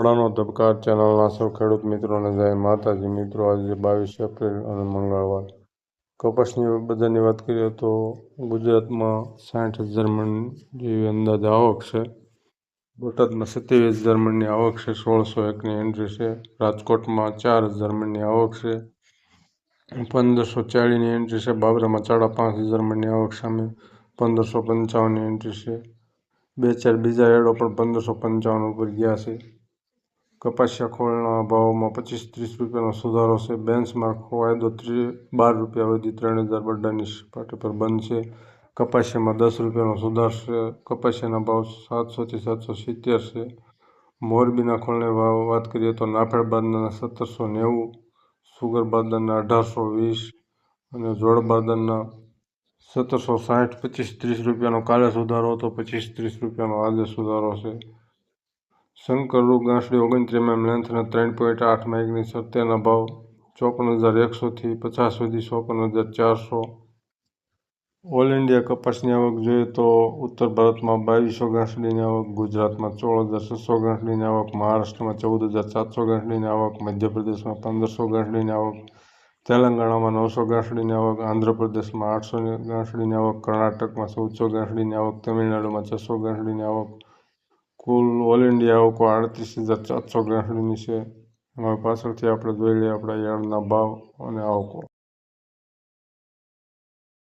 થોડાનો ધબકાર ચેનલના સૌ ખેડૂત મિત્રોને જય માતાજી. મિત્રો, આજે બાવીસ એપ્રિલ અને મંગળવાર. કપાસની બજારની વાત કરીએ તો ગુજરાતમાં સાઠ હજાર મણ જેવી અંદાજે આવક છે. બોટાદમાં સત્યાવીસ હજાર મણની આવક છે, સોળસો એકની એન્ટ્રી છે. રાજકોટમાં ચાર હજાર મણની આવક છે. પંદરસો ચાળીસની એન્ટ્રી છે. બાબરામાં સાડા પાંચ હજાર મણની આવક સામે પંદરસો પંચાવનની એન્ટ્રી છે. બે ચાર બીજા એડો પણ પંદરસો પંચાવન ઉપર ગયા છે. કપાસિયા ખોળના ભાવમાં પચીસ ત્રીસ રૂપિયાનો સુધારો છે. બેન્ચમાર્ક વાયદો બાર રૂપિયા વધી ત્રણ હજાર બડાની સપાટી પર બંધ છે. કપાસિયામાં દસ રૂપિયાનો સુધાર છે. કપાસિયાના ભાવ સાતસોથી સાતસો સિત્તેર છે. મોરબીના ખોળને ભાવ વાત કરીએ તો નાફેડ બાદના સત્તરસો નેવું, સુગર બાદરના અઢારસો વીસ અને જોડ બાદરના સત્તરસો સાઠ. પચીસ ત્રીસ રૂપિયાનો કાલે સુધારો હતો. પચીસ ત્રીસ રૂપિયાનો આજે સુધારો છે. શંકરુ ગાંસડી ઓગણત્રીસ એમએમ લેન્થના ત્રણ પોઈન્ટ આઠ માઇકની સત્યના ભાવ, ચોપન હજાર એકસોથી પચાસ સુધી ચોપન હજાર ચારસો. ઓલ ઇન્ડિયા કપાસની આવક જોઈએ તો ઉત્તર ભારતમાં બાવીસો ગાંસડીની આવક, ગુજરાતમાં સોળ હજાર છસો ગાંસડીની આવક, મહારાષ્ટ્રમાં ચૌદ હજાર સાતસો ગાંસડીની આવક, મધ્યપ્રદેશમાં પંદરસો ગાંસડીની આવક, તેલંગાણામાં નવસો ગાંસડીની આવક, આંધ્રપ્રદેશમાં આઠસો ગાંસડીની આવક, કર્ણાટકમાં ચૌદસો ગાંસડીની આવક, તમિલનાડુમાં છસો ગાંસડીની આવક કુલ ઓલ ઇન્ડિયા આવકો આડત્રીસ હજાર સાતસો ગાંસડીની છે એમાં પાછળથી આપણે જોઈ લઈએ આપણા યાર્ડના ભાવ અને આવકો.